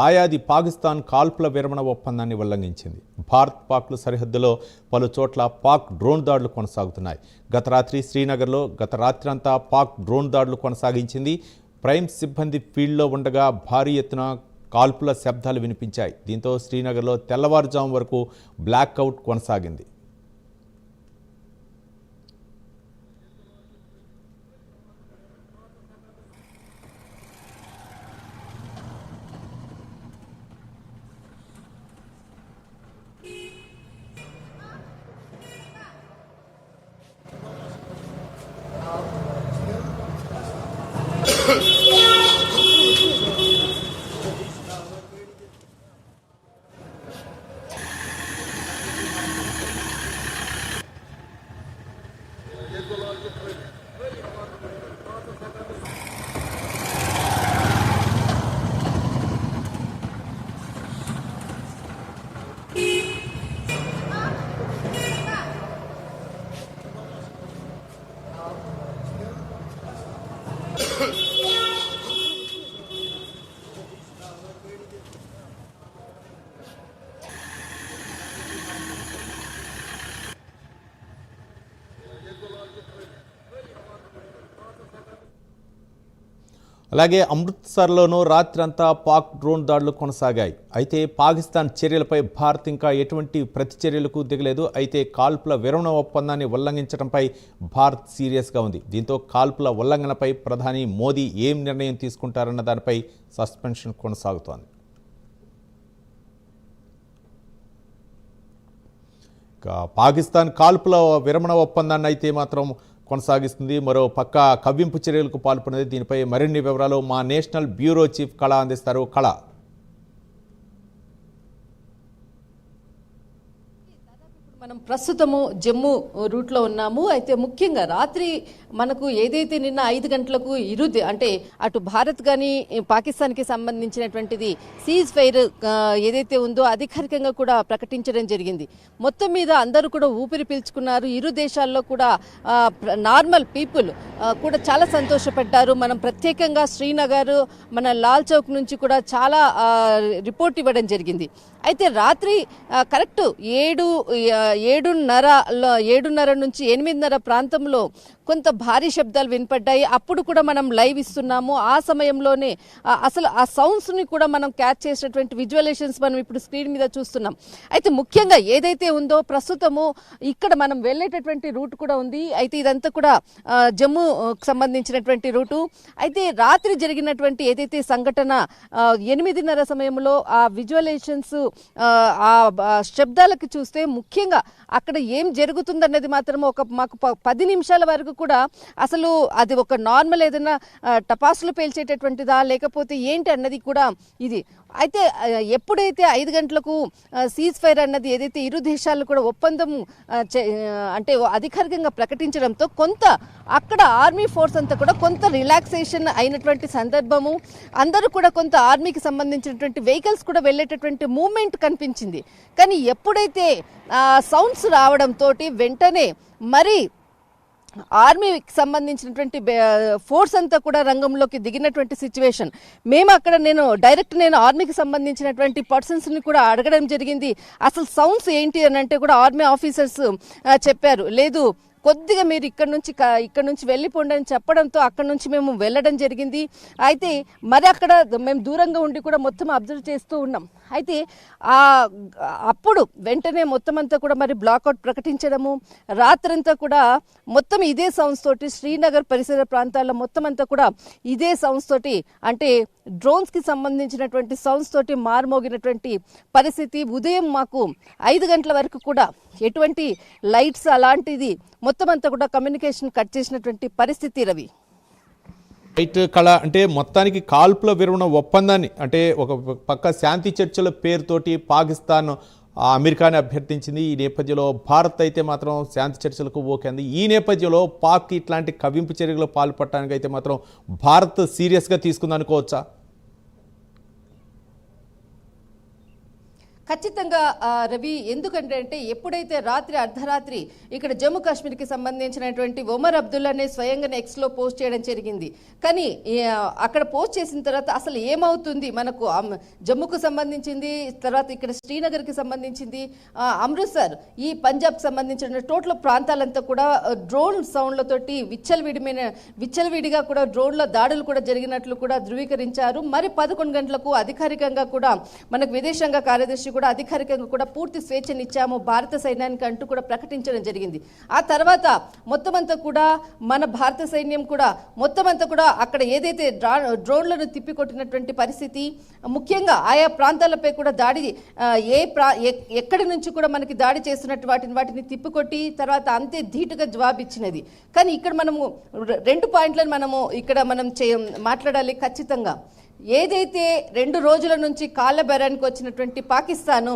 ఆయాది పాకిస్తాన్ కాల్పుల విరమణ ఒప్పందాన్ని ఉల్లంఘించింది. భారత్ పాక్ల సరిహద్దులో పలు చోట్ల పాక్ డ్రోన్ దాడులు కొనసాగుతున్నాయి. గత రాత్రి శ్రీనగర్లో గత రాత్రి అంతా పాక్ డ్రోన్ దాడులు కొనసాగించింది. ప్రైమ్ సిబ్బంది ఫీల్డ్లో ఉండగా భారీ ఎత్తున కాల్పుల శబ్దాలు వినిపించాయి. దీంతో శ్రీనగర్లో తెల్లవారుజాము వరకు బ్లాక్అవుట్ కొనసాగింది. అలాగే అమృత్సర్లోనూ రాత్రంతా పాక్ డ్రోన్ దాడులు కొనసాగాయి. అయితే పాకిస్తాన్ చర్యలపై భారత్ ఇంకా ఎటువంటి ప్రతిచర్యలకు దిగలేదు. అయితే కాల్పుల విరమణ ఒప్పందాన్ని ఉల్లంఘించడంపై భారత్ సీరియస్గా ఉంది. దీంతో కాల్పుల ఉల్లంఘనపై ప్రధాని మోదీ ఏం నిర్ణయం తీసుకుంటారన్న దానిపై సస్పెన్షన్ కొనసాగుతోంది. పాకిస్తాన్ కాల్పుల విరమణ ఒప్పందాన్ని అయితే మాత్రం కొనసాగిస్తుంది. మరో పక్క కవ్వింపు చర్యలకు పాల్పడినది దీనిపై మరిన్ని వివరాలు మా నేషనల్ బ్యూరో చీఫ్ కళ అందిస్తారు. కళ మనం ప్రస్తుతము జమ్మూ రూట్లో ఉన్నాము. అయితే ముఖ్యంగా రాత్రి మనకు ఏదైతే నిన్న ఐదు గంటలకు ఇరు అంటే అటు భారత్ కానీ పాకిస్తాన్కి సంబంధించినటువంటిది సీజ్ ఫైర్ ఏదైతే ఉందో అధికారికంగా కూడా ప్రకటించడం జరిగింది. మొత్తం మీద అందరూ కూడా ఊపిరి పీల్చుకున్నారు. ఇరు దేశాల్లో కూడా నార్మల్ పీపుల్ కూడా చాలా సంతోషపడ్డారు. మనం ప్రత్యేకంగా శ్రీనగర్ మన లాల్ చౌక్ నుంచి కూడా చాలా రిపోర్ట్ ఇవ్వడం జరిగింది. అయితే రాత్రి కరెక్ట్ ఏడు ఏడు ఏడున్నర ఏడున్నర నుంచి ఎనిమిదిన్నర ప్రాంతంలో కొంత భారీ శబ్దాలు వినపడ్డాయి. అప్పుడు కూడా మనం లైవ్ ఇస్తున్నాము. ఆ సమయంలోనే అసలు ఆ సౌండ్స్ని కూడా మనం క్యాచ్ చేసినటువంటి విజువలేషన్స్ మనం ఇప్పుడు స్క్రీన్ మీద చూస్తున్నాం. అయితే ముఖ్యంగా ఏదైతే ఉందో ప్రస్తుతము ఇక్కడ మనం వెళ్ళేటటువంటి రూట్ కూడా ఉంది. అయితే ఇదంతా కూడా జమ్మూ సంబంధించినటువంటి రూటు. అయితే రాత్రి జరిగినటువంటి ఏదైతే సంఘటన ఎనిమిదిన్నర సమయంలో ఆ విజువలేషన్స్ ఆ ఆ శబ్దాలకు చూస్తే ముఖ్యంగా అక్కడ ఏం జరుగుతుందన్నది మాత్రం ఒక మాకు పది నిమిషాల వరకు కూడా అసలు అది ఒక నార్మల్ ఏదైనా టపాసులు పేల్చేటటువంటిదా లేకపోతే ఏంటి అన్నది కూడా ఇది అయితే ఎప్పుడైతే ఐదు గంటలకు సీజ్ ఫైర్ అన్నది ఏదైతే ఇరు దేశాలు కూడా ఒప్పందం చే- అంటే అధికారికంగా ప్రకటించడంతో కొంత అక్కడ ఆర్మీ ఫోర్స్ అంతా కూడా కొంత రిలాక్సేషన్ అయినటువంటి సందర్భము అందరూ కూడా కొంత ఆర్మీకి సంబంధించినటువంటి వెహికల్స్ కూడా వెళ్ళేటటువంటి మూమెంట్ కనిపించింది. కానీ ఎప్పుడైతే సౌండ్స్ రావడంతో వెంటనే మరి ఆర్మీకి సంబంధించినటువంటి ఫోర్స్ అంతా కూడా రంగంలోకి దిగినటువంటి సిచ్యువేషన్ మేము అక్కడ నేను డైరెక్ట్ నేను ఆర్మీకి సంబంధించినటువంటి పర్సన్స్ని కూడా అడగడం జరిగింది. అసలు సౌండ్స్ ఏంటి అని అంటే కూడా ఆర్మీ ఆఫీసర్స్ చెప్పారు. లేదు కొద్దిగా మీరు ఇక్కడ నుంచి ఇక్కడ నుంచి వెళ్ళిపోండి అని చెప్పడంతో అక్కడ నుంచి మేము వెళ్ళడం జరిగింది. అయితే మరి అక్కడ మేము దూరంగా ఉండి కూడా మొత్తం అబ్జర్వ్ చేస్తూ ఉన్నాం. అయితే ఆ అప్పుడు వెంటనే మొత్తం అంతా కూడా మరి బ్లాక్అవుట్ ప్రకటించడము రాత్రంతా కూడా మొత్తం ఇదే సౌండ్స్ తోటి శ్రీనగర్ పరిసర ప్రాంతాల్లో మొత్తం అంతా కూడా ఇదే సౌండ్స్ తోటి అంటే డ్రోన్స్కి సంబంధించినటువంటి సౌండ్స్ తోటి మారుమోగినటువంటి పరిస్థితి ఉదయం మాకు ఐదు గంటల వరకు కూడా ఎటువంటి లైట్స్ అలాంటిది మొత్తం అంతా కూడా కమ్యూనికేషన్ కట్ చేసినటువంటి పరిస్థితి రవి. రైట్ కళ అంటే మొత్తానికి కాల్పుల విరమణ ఒప్పందాన్ని అంటే ఒక పక్క శాంతి చర్చల పేరుతోటి పాకిస్తాన్ అమెరికాని అభ్యర్థించింది. ఈ నేపథ్యంలో భారత్ అయితే మాత్రం శాంతి చర్చలకు ఓకే అంది. ఈ నేపథ్యంలో పాక్ ఇట్లాంటి కవింపు చర్యలు పాల్పడటానికి అయితే మాత్రం భారత్ సీరియస్గా తీసుకుందనుకోవచ్చా? ఖచ్చితంగా రవి ఎందుకంటే అంటే ఎప్పుడైతే రాత్రి అర్ధరాత్రి ఇక్కడ జమ్మూ కాశ్మీర్కి సంబంధించినటువంటి ఒమర్ అబ్దుల్లానే స్వయంగా ఎక్స్లో పోస్ట్ చేయడం జరిగింది. కానీ అక్కడ పోస్ట్ చేసిన తర్వాత అసలు ఏమవుతుంది? మనకు జమ్మూకు సంబంధించింది తర్వాత ఇక్కడ శ్రీనగర్కి సంబంధించింది అమృత్సర్ ఈ పంజాబ్కి సంబంధించిన టోటల్ ప్రాంతాలంతా కూడా డ్రోన్ సౌండ్లతోటి విచ్చలవిడిమైన విచ్చలవిడిగా కూడా డ్రోన్ల దాడులు కూడా జరిగినట్లు కూడా ధృవీకరించారు. మరి పదకొండు గంటలకు అధికారికంగా కూడా మనకు విదేశాంగ కార్యదర్శి కూడా అధికారికంగా కూడా పూర్తి స్వేచ్ఛనిచ్చాము. భారత సైన్యానికి అంటూ కూడా ప్రకటించడం జరిగింది. ఆ తర్వాత మొత్తం అంతా కూడా మన భారత సైన్యం కూడా మొత్తం అంతా కూడా అక్కడ ఏదైతే డ్రా డ్రోన్లను తిప్పికొట్టినటువంటి పరిస్థితి ముఖ్యంగా ఆయా ప్రాంతాలపై కూడా దాడి ఏ ప్రా ఎ- ఎక్కడి నుంచి కూడా మనకి దాడి చేస్తున్నట్టు వాటిని వాటిని తిప్పికొట్టి తర్వాత అంతే ధీటుగా జవాబు ఇచ్చినది కానీ ఇక్కడ మనము రెండు పాయింట్లను మనము ఇక్కడ మనం చే మాట్లాడాలి ఖచ్చితంగా. ఏదైతే రెండు రోజుల నుంచి కాలబెరానికి వచ్చినటువంటి పాకిస్తాను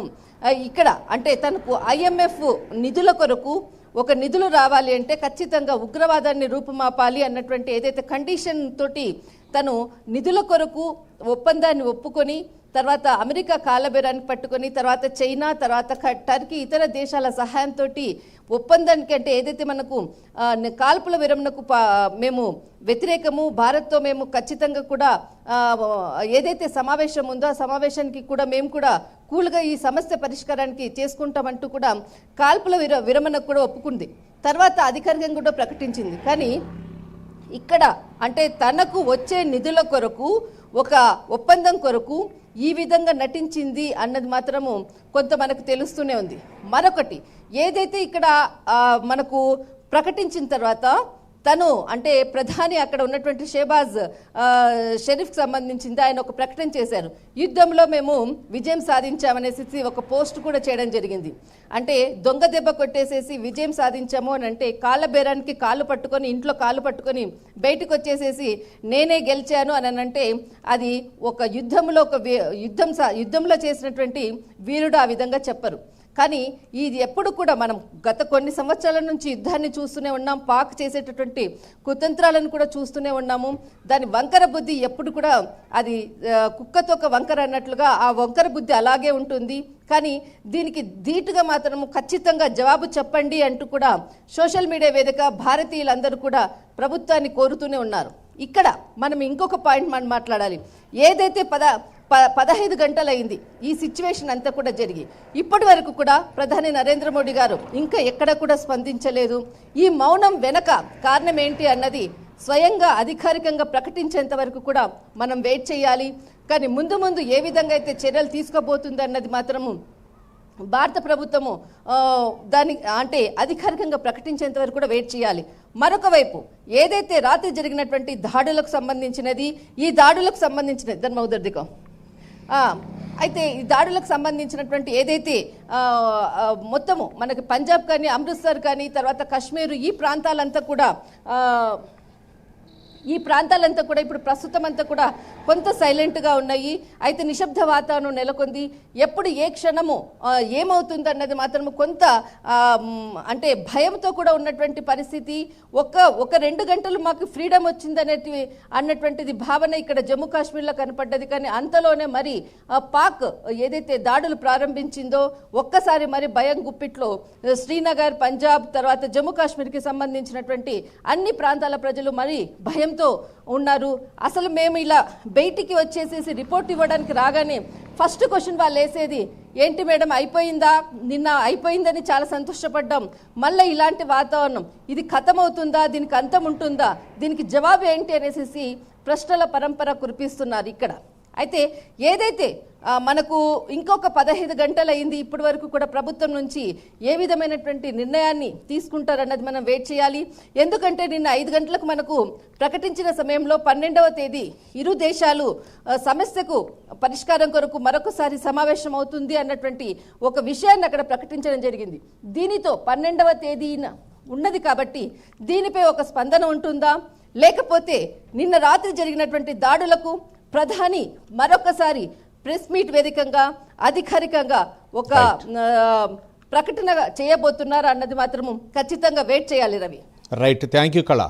ఇక్కడ అంటే తనకు ఐఎంఎఫ్ నిధుల కొరకు ఒక నిధులు రావాలి అంటే ఖచ్చితంగా ఉగ్రవాదాన్ని రూపుమాపాలి అన్నటువంటి ఏదైతే కండిషన్ తోటి తను నిధుల కొరకు ఒప్పందాన్ని ఒప్పుకొని తర్వాత అమెరికా కాలబేరానికి పట్టుకొని తర్వాత చైనా తర్వాత టర్కీ ఇతర దేశాల సహాయంతో ఒప్పందానికి అంటే ఏదైతే మనకు కాల్పుల విరమణకు పా- మేము వ్యతిరేకము భారత్తో మేము ఖచ్చితంగా కూడా ఏదైతే సమావేశం ఉందో ఆ సమావేశానికి కూడా మేము కూడా కూల్గా ఈ సమస్య పరిష్కారానికి చేసుకుంటామంటూ కూడా కాల్పుల విర విరమణకు కూడా ఒప్పుకుంది. తర్వాత అధికారికంగా కూడా ప్రకటించింది. కానీ ఇక్కడ అంటే తనకు వచ్చే నిధుల కొరకు ఒక ఒప్పందం కొరకు ఈ విధంగా నటించింది అన్నది మాత్రము కొంత మనకు తెలుస్తూనే ఉంది. మరొకటి ఏదైతే ఇక్కడ మనకు ప్రకటించిన తర్వాత తను అంటే ప్రధాని అక్కడ ఉన్నటువంటి షేబాజ్ షరీఫ్కి సంబంధించింది ఆయన ఒక ప్రకటన చేశారు. యుద్ధంలో మేము విజయం సాధించామనేసి ఒక పోస్ట్ కూడా చేయడం జరిగింది. అంటే దొంగ దెబ్బ కొట్టేసేసి విజయం సాధించాము అని అంటే కాళ్ళ బేరానికి కాళ్ళు పట్టుకొని ఇంట్లో కాళ్ళు పట్టుకొని బయటకు వచ్చేసేసి నేనే గెలిచాను అని అంటే అది ఒక యుద్ధంలో ఒక యుద్ధం సా- యుద్ధంలో చేసినటువంటి వీరుడు ఆ విధంగా చెప్పరు. కానీ ఇది ఎప్పుడు కూడా మనం గత కొన్ని సంవత్సరాల నుంచి యుద్ధాన్ని చూస్తూనే ఉన్నాం పాక్ చేసేటటువంటి కుతంత్రాలను కూడా చూస్తూనే ఉన్నాము. దాని వంకర బుద్ధి ఎప్పుడు కూడా అది కుక్కతో ఒక వంకర అన్నట్లుగా ఆ వంకర బుద్ధి అలాగే ఉంటుంది. కానీ దీనికి ధీటుగా మాత్రము ఖచ్చితంగా జవాబు చెప్పండి అంటూ కూడా సోషల్ మీడియా వేదిక భారతీయులందరూ కూడా ప్రభుత్వాన్ని కోరుతూనే ఉన్నారు. ఇక్కడ మనం ఇంకొక పాయింట్ మనం మాట్లాడాలి. ఏదైతే పద ప పదహైదు గంటలైంది. ఈ సిచ్యువేషన్ అంతా కూడా జరిగి. ఇప్పటి వరకు కూడా ప్రధాని నరేంద్ర మోడీ గారు ఇంకా ఎక్కడ కూడా స్పందించలేదు. ఈ మౌనం వెనక కారణం ఏంటి అన్నది స్వయంగా అధికారికంగా ప్రకటించేంత వరకు కూడా మనం వెయిట్ చేయాలి. కానీ ముందు ముందు ఏ విధంగా అయితే చర్యలు తీసుకోబోతుంది అన్నది మాత్రము భారత ప్రభుత్వము దాని అంటే అధికారికంగా ప్రకటించేంత వరకు కూడా వెయిట్ చేయాలి. మరొక వైపు ఏదైతే రాత్రి జరిగినటువంటి దాడులకు సంబంధించినది ఈ దాడులకు సంబంధించినది. దాని మౌదర్దికం అయితే ఈ దాడులకు సంబంధించినటువంటి ఏదైతే మొత్తము మనకి పంజాబ్ కానీ అమృత్సర్ కానీ తర్వాత కాశ్మీర్ ఈ ప్రాంతాలంతా కూడా ఈ ప్రాంతాలంతా కూడా ఇప్పుడు ప్రస్తుతం అంతా కూడా కొంత సైలెంట్గా ఉన్నాయి. అయితే నిశ్శబ్ద వాతావరణం నెలకొంది. ఎప్పుడు ఏ క్షణము ఏమవుతుంది అన్నది మాత్రం కొంత అంటే భయంతో కూడా ఉన్నటువంటి పరిస్థితి. ఒక ఒక రెండు గంటలు మాకు ఫ్రీడమ్ వచ్చింది అన్నటువంటిది భావన ఇక్కడ జమ్మూ కాశ్మీర్లో కనపడ్డది. కానీ అంతలోనే మరి పాక్ ఏదైతే దాడులు ప్రారంభించిందో ఒక్కసారి మరి భయం గుప్పిట్లో శ్రీనగర్ పంజాబ్ తర్వాత జమ్మూ కాశ్మీర్కి సంబంధించినటువంటి అన్ని ప్రాంతాల ప్రజలు మరి భయం భయంతో ఉన్నారు. అసలు మేము ఇలా బయటికి వచ్చేసేసి రిపోర్ట్ ఇవ్వడానికి రాగానే ఫస్ట్ క్వశ్చన్ వాళ్ళు వేసేది ఏంటి మేడం అయిపోయిందా? నిన్న అయిపోయిందని చాలా సంతోషపడ్డాం. మళ్ళీ ఇలాంటి వాతావరణం ఇది ఖతమవుతుందా దీనికి అంతం ఉంటుందా? దీనికి జవాబు ఏంటి? అనేసి ప్రశ్నల పరంపర కురిపిస్తున్నారు ఇక్కడ. అయితే ఏదైతే మనకు ఇంకొక పదహైదు గంటలైంది ఇప్పటి వరకు కూడా ప్రభుత్వం నుంచి ఏ విధమైనటువంటి నిర్ణయాన్ని తీసుకుంటారన్నది మనం వెయిట్ చేయాలి. ఎందుకంటే నిన్న ఐదు గంటలకు మనకు ప్రకటించిన సమయంలో పన్నెండవ తేదీ ఇరు దేశాలు సమస్యకు పరిష్కారం కొరకు మరొకసారి సమావేశం అవుతుంది అన్నటువంటి ఒక విషయాన్ని అక్కడ ప్రకటించడం జరిగింది. దీనితో పన్నెండవ తేదీన ఉన్నది కాబట్టి దీనిపై ఒక స్పందన ఉంటుందా? లేకపోతే నిన్న రాత్రి జరిగినటువంటి దాడులకు ప్రధాని మరొకసారి ప్రెస్ మీట్ వేదికంగా అధికారికంగా ఒక ప్రకటన చేయబోతున్నారా అన్నది మాత్రము ఖచ్చితంగా వెయిట్ చేయాలి రవి. రైట్ థ్యాంక్ యూ కళ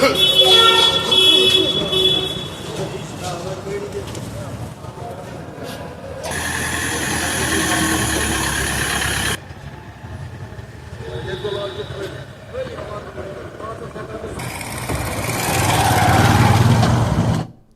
Yeah.